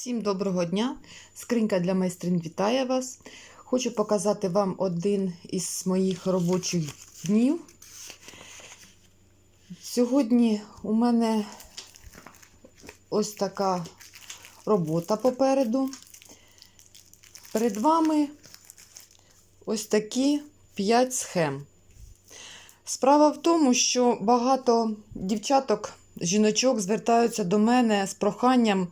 Всім доброго дня! Скринька для майстрин вітає вас. Хочу показати вам один із моїх робочих днів. Сьогодні у мене ось така робота попереду. Перед вами ось такі 5 схем. Справа в тому, що багато дівчаток, жіночок звертаються до мене з проханням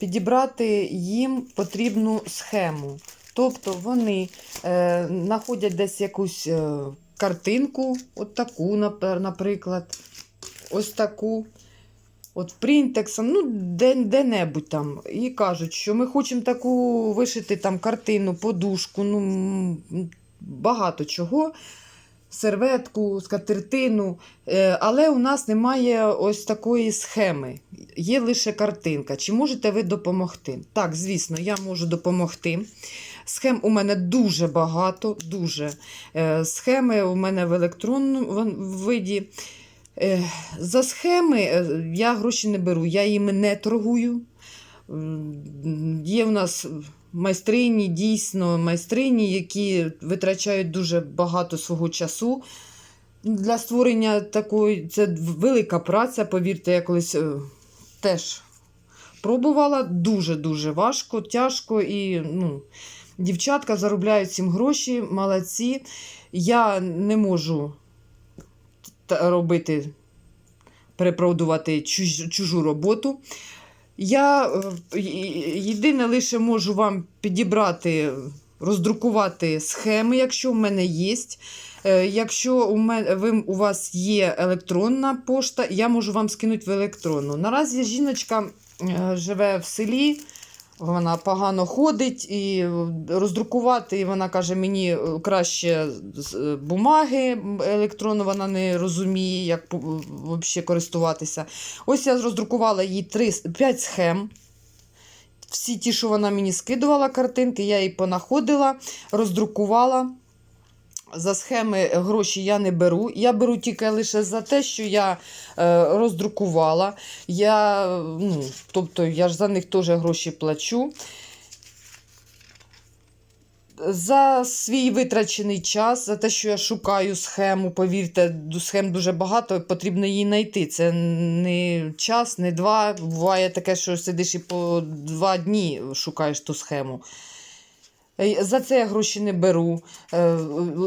підібрати їм потрібну схему. Тобто вони е, знаходять десь якусь е, картинку, от таку, наприклад, ось таку. От принтексом, ну, де, де-небудь там. І кажуть, що ми хочемо таку вишити там картину, подушку, ну, багато чого серветку, скатертину, е, але у нас немає ось такої схеми. Є лише картинка. Чи можете ви допомогти? Так, звісно, я можу допомогти. Схем у мене дуже багато, дуже. Е, Схеми у мене в електронному виді. Е, За схеми я гроші не беру, я їми не торгую. Є у нас майстрині, дійсно майстрині, які витрачають дуже багато свого часу. Для створення такої це велика праця, повірте, я колись е, теж пробувала. Дуже-дуже важко, тяжко і ну, дівчатка заробляють цим гроші, молодці. Я не можу робити, перепродувати чуж- чужу роботу. Я е, єдине лише можу вам підібрати, роздрукувати схеми, якщо в мене є. Е, Якщо у, мене, ви, у вас є електронна пошта, я можу вам скинути в електронну. Наразі жіночка е, живе в селі, вона погано ходить і роздрукувати, вона каже, мені е, краще з е, бумаги електронну, вона не розуміє, як взагалі користуватися. Ось я роздрукувала їй 3, 5 схем. Всі ті, що вона мені скидувала картинки, я її понаходила, роздрукувала. За схеми гроші я не беру. Я беру тільки лише за те, що я е, роздрукувала. Я, ну, тобто я ж за них теж гроші плачу. За свій витрачений час, за те, що я шукаю схему, повірте, схем дуже багато, потрібно її знайти. Це не час, не два. Буває таке, що сидиш і по два дні шукаєш ту схему. Е, За це я гроші не беру. Е,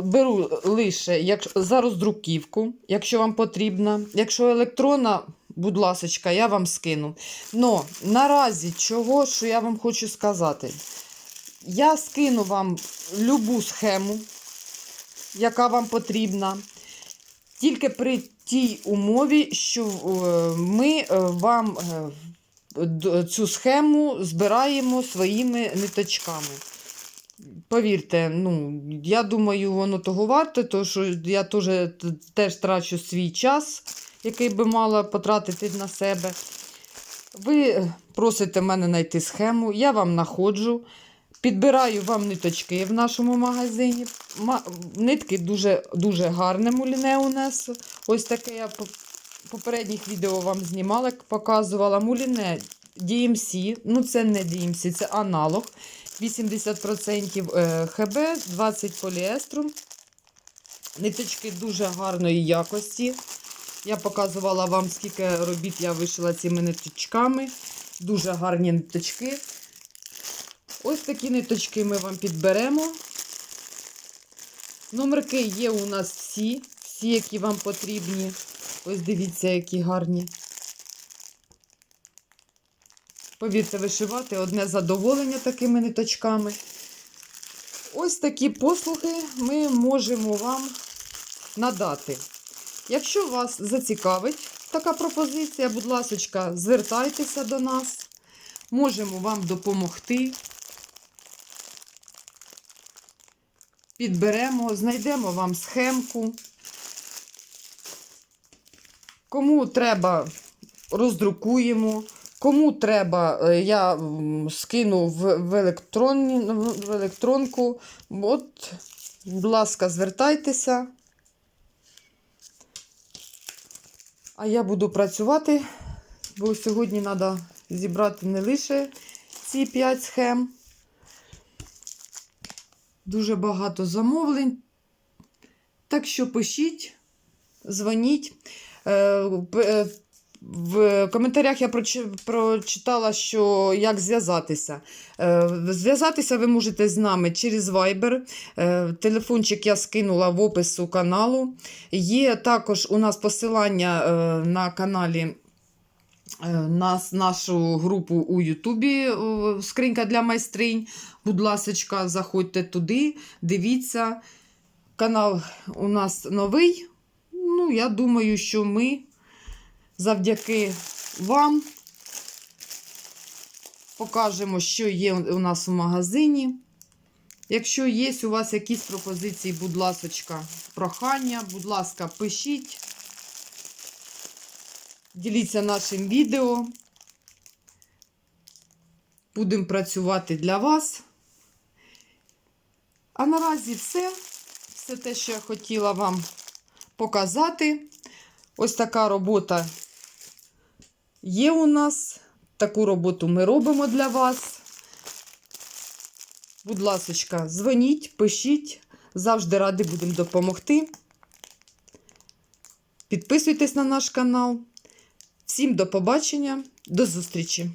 Беру лише як, за роздруківку, якщо вам потрібна. Якщо електронна, будь ласка, я вам скину. Но наразі чого, що я вам хочу сказати. Я скину вам любу схему, яка вам потрібна. Тільки при тій умові, що е, ми вам цю схему збираємо своїми ниточками. Повірте, ну, я думаю, воно того варте, тому що я теж, теж трачу свій час, який би мала потратити на себе. Ви просите мене знайти схему, я вам знаходжу. Підбираю вам ниточки в нашому магазині. Нитки дуже, дуже гарне муліне у нас. Ось таке я по попередніх відео вам знімала, показувала. Муліне DMC, ну це не DMC, це аналог. 80% е, ХБ, 20 поліестру. Ниточки дуже гарної якості. Я показувала вам, скільки робіт я вишила цими ниточками. Дуже гарні ниточки. Ось такі ниточки ми вам підберемо. Номерки є у нас всі, всі, які вам потрібні. Ось дивіться, які гарні. Повірте, вишивати одне задоволення такими ниточками. Ось такі послуги ми можемо вам надати. Якщо вас зацікавить така пропозиція, будь ласка, звертайтеся до нас. Можемо вам допомогти. Підберемо, знайдемо вам схемку. Кому треба, роздрукуємо. Кому треба, е, я скину в, в, електронні, в електронку. От, будь ласка, звертайтеся. А я буду працювати, бо сьогодні треба зібрати не лише ці 5 схем. Дуже багато замовлень. Так що пишіть, дзвоніть. В коментарях я прочитала, що як зв'язатися. Е, Зв'язатися ви можете з нами через Viber. Е, Телефончик я скинула в опису каналу. Є також у нас посилання е, на каналі. е, На нашу групу у Ютубі скринька для майстринь. Будь ласка, заходьте туди, дивіться. Канал у нас новий. Ну, я думаю, що ми завдяки вам покажемо, що є у нас у магазині. Якщо є у вас якісь пропозиції, будь ласка, прохання, будь ласка, пишіть. Діліться нашим відео. Будемо працювати для вас. А наразі все. Все те, що я хотіла вам показати. Ось така робота є у нас. Таку роботу ми робимо для вас. Будь ласка, дзвоніть, пишіть. Завжди раді будемо допомогти. Підписуйтесь на наш канал. Всім до побачення, до зустрічі!